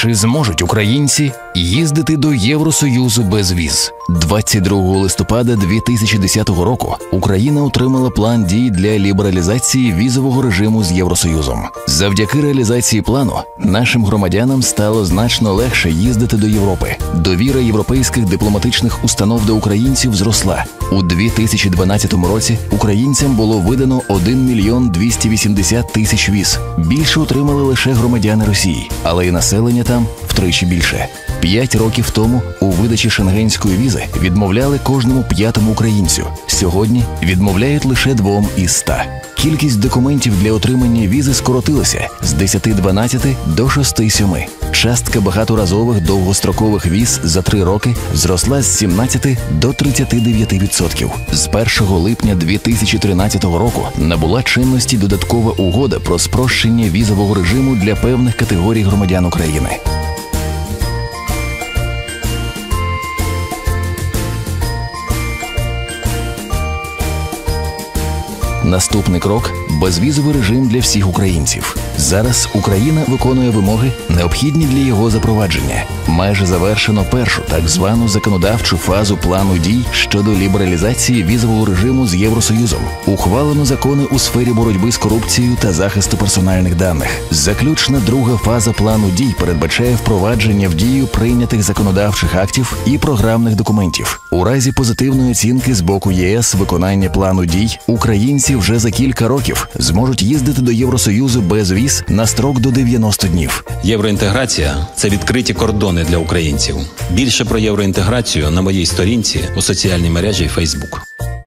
Чи зможуть українці їздити до Євросоюзу без віз? 22 листопада 2010 року Україна отримала план дій для лібералізації візового режиму з Євросоюзом. Завдяки реалізації плану нашим громадянам стало значно легше їздити до Європи. Довіра європейських дипломатичних установ до українців зросла. У 2012 році українцям було видано 1 мільйон 280 тисяч віз. Більше отримали лише громадяни Росії, але і населення там втричі більше. П'ять років тому у видачі шенгенської візи відмовляли кожному п'ятому українцю. Сьогодні відмовляють лише двом із ста. Кількість документів для отримання візи скоротилася з 10-12 до 6-7. Частка багаторазових довгострокових віз за три роки зросла з 17 до 39%. З 1 липня 2013 року набула чинності додаткова угода про спрощення візового режиму для певних категорій громадян України. Наступний крок безвізовий режим для всіх українців. Зараз Україна виконує вимоги, необхідні для його запровадження. Майже завершено першу так звану законодавчу фазу плану дій щодо лібералізації візового режиму з Євросоюзом. Ухвалено закони у сфері боротьби з корупцією та захисту персональних даних. Заключна друга фаза плану дій передбачає впровадження в дію прийнятих законодавчих актів і програмних документів. У разі позитивної оцінки з боку ЄС виконання плану дій українці вже за кілька років зможуть їздити до Євросоюзу без віз на строк до 90 днів. Євроінтеграція це відкриті кордони для українців. Більше про євроінтеграцію на моїй сторінці у соціальній мережі Facebook.